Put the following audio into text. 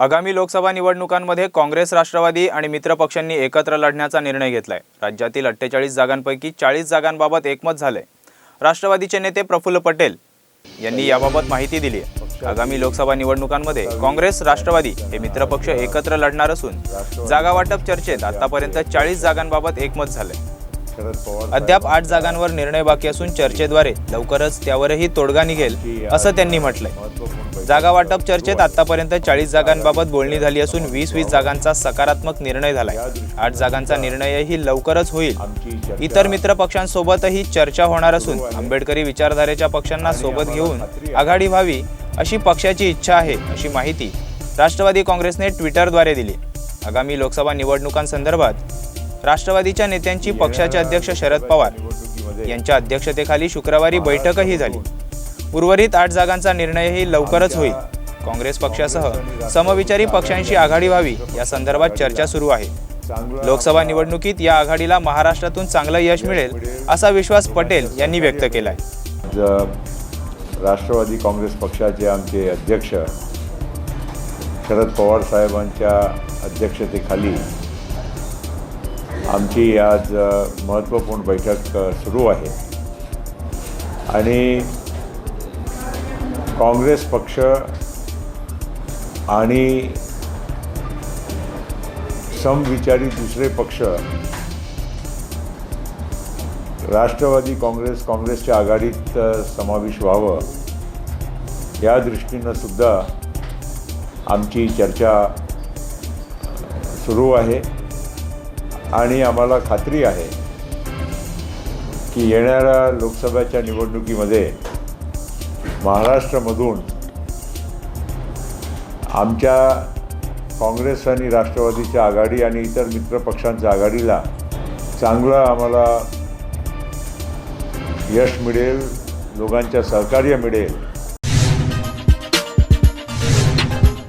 आगामी लोकसभा निवडणुकांमध्ये काँग्रेस राष्ट्रवादी आणि मित्र पक्षांनी एकत्र लढण्याचा निर्णय घेतलाय. राज्यातील अठ्ठेचाळीस जागांपैकी चाळीस जागांबाबत एकमत झालंय. राष्ट्रवादीचे नेते प्रफुल्ल पटेल यांनी याबाबत माहिती दिली आहे. आगामी लोकसभा निवडणुकांमध्ये काँग्रेस राष्ट्रवादी हे मित्रपक्ष एकत्र लढणार असून जागावाटप चर्चेत आतापर्यंत चाळीस जागांबाबत एकमत झालंय. शरद पवार अद्याप आठ जागांवर निर्णय बाकी असून चर्चेद्वारे लवकरच त्यावरही तोडगा निघेल असं त्यांनी म्हटलंय. जागा वाटप चर्चेत आतापर्यंत चाळीस जागांबाबत बोलणी झाली असून वीस वीस जागांचा सकारात्मक निर्णय झालाय. आठ जागांचा निर्णयही लवकरच होईल. इतर मित्र पक्षांसोबतही चर्चा होणार असून आंबेडकरी विचारधारेच्या पक्षांना सोबत घेऊन आघाडी व्हावी अशी पक्षाची इच्छा आहे अशी माहिती राष्ट्रवादी काँग्रेसने ट्विटरद्वारे दिली. आगामी लोकसभा निवडणुकांसंदर्भात राष्ट्रवादीच्या नेत्यांची पक्षाचे अध्यक्ष शरद पवार यांच्या अध्यक्षतेखाली शुक्रवारी बैठकही झाली. उर्वरित आठ जागांचा निर्णयही लवकरच होईल. काँग्रेस पक्षासह समविचारी पक्षांशी आघाडी व्हावी या संदर्भात चर्चा सुरू आहे. लोकसभा निवडणुकीत या आघाडीला महाराष्ट्रातून चांगलं यश मिळेल असा विश्वास पटेल यांनी व्यक्त केलाय. राष्ट्रवादी काँग्रेस पक्षाचे आमचे अध्यक्ष शरद पवार साहेबांच्या अध्यक्षतेखाली आमची आज महत्त्वपूर्ण बैठक सुरू आहे. आणि काँग्रेस पक्ष आणि समविचारी दुसरे पक्ष राष्ट्रवादी काँग्रेस काँग्रेसच्या आघाडीत समावेश व्हावं या दृष्टीनं सुद्धा आमची चर्चा सुरू आहे. आणि आम्हाला खात्री आहे की येणाऱ्या लोकसभेच्या निवडणुकीमध्ये महाराष्ट्रामधून आमच्या काँग्रेस आणि राष्ट्रवादीच्या आघाडी आणि इतर मित्रपक्षांच्या आघाडीला चांगलं आम्हाला यश मिळेल दोघांच्या सहकार्य मिळेल.